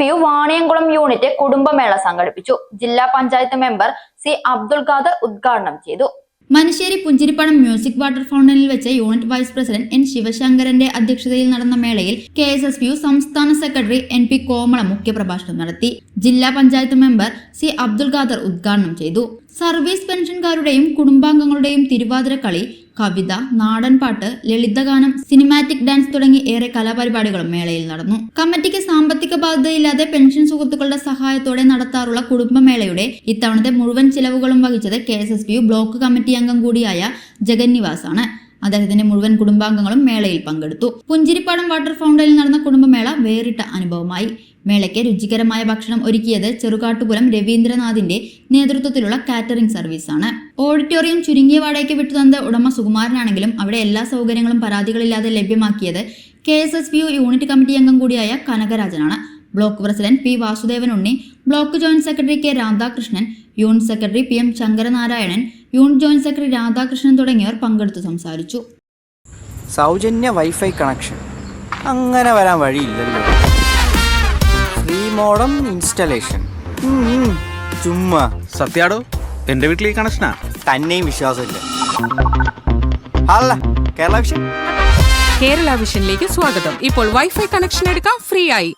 P U Vaniyamkulam unit കുടുംബമേള സംഘടിപ്പിച്ചു. ജില്ലാ പഞ്ചായത്ത് മെമ്പർ സി അബ്ദുൾ ഖാദർ ഉദ്ഘാടനം ചെയ്തു. മനശ്ശേരി പുഞ്ചിരിപ്പണം മ്യൂസിക് വാട്ടർ ഫൗണ്ടനിൽ വെച്ച് യൂണിറ്റ് വൈസ് പ്രസിഡന്റ് എൻ ശിവശങ്കരന്റെ അധ്യക്ഷതയിൽ നടന്ന മേളയിൽ കെ എസ് എസ് യു സംസ്ഥാന സെക്രട്ടറി എൻ പി കോമള മുഖ്യപ്രഭാഷണം നടത്തി. ജില്ലാ പഞ്ചായത്ത് മെമ്പർ സി അബ്ദുൾ ഖാദർ ഉദ്ഘാടനം ചെയ്തു. സർവീസ് പെൻഷൻകാരുടെയും കുടുംബാംഗങ്ങളുടെയും തിരുവാതിരക്കളി കവിത നാടൻപാട്ട് ലളിതഗാനം സിനിമാറ്റിക് ഡാൻസ് തുടങ്ങി ഏറെ കലാപരിപാടികളും മേളയിൽ നടന്നു. കമ്മിറ്റിക്ക് സാമ്പത്തിക ബാധ്യതയില്ലാതെ പെൻഷൻ സുഹൃത്തുക്കളുടെ സഹായത്തോടെ നടത്താറുള്ള കുടുംബമേളയുടെ ഇത്തവണത്തെ മുഴുവൻ ചിലവുകളും വഹിച്ചത് കെ ബ്ലോക്ക് കമ്മിറ്റി അംഗം കൂടിയായ ജഗന്നിവാസ് നിവാസാണ് അദ്ദേഹത്തിന്റെ മുഴുവൻ കുടുംബാംഗങ്ങളും മേളയിൽ പങ്കെടുത്തു. പുഞ്ചിരിപ്പാടം വാട്ടർ ഫൗണ്ടനിൽ നടന്ന കുടുംബമേള വേറിട്ട അനുഭവമായി. മേളയ്ക്ക് രുചികരമായ ഭക്ഷണം ഒരുക്കിയത് ചെറുകാട്ടുപുരം രവീന്ദ്രനാഥിന്റെ നേതൃത്വത്തിലുള്ള കാറ്ററിംഗ് സർവീസാണ് ഓഡിറ്റോറിയം ചുരുങ്ങിയ വാടകയ്ക്ക് വിട്ടുതന്നത് ഉടമ സുകുമാരനാണെങ്കിലും അവിടെ എല്ലാ സൗകര്യങ്ങളും പരാതികളില്ലാതെ ലഭ്യമാക്കിയത് K S S P unit committee അംഗം കൂടിയായ കനകരാജനാണ്. Block president P Vasudevan Unni block joint secretary K Radhakrishnan unit secretary P M Sankaranarayanan unit joint secretary Radhakrishnan തുടങ്ങിയവർ പങ്കെടുത്ത് സംസാരിച്ചു. സൗജന്യ വൈഫൈ കണക്ഷൻ. അങ്ങനെ വരാൻ വഴിയില്ലല്ലോ. Free modem installation. ചുമ്മാ. സത്യാടോ എന്റെ വീട്ടിൽ ഈ കണക്ഷനാ? തന്നെയും വിശ്വാസമില്ല. അല്ല കേരള വിഷൻ? കേരള വിഷനിലേക്ക് സ്വാഗതം. ഇപ്പോൾ വൈഫൈ കണക്ഷൻ എടുക്കാം ഫ്രീ ആയി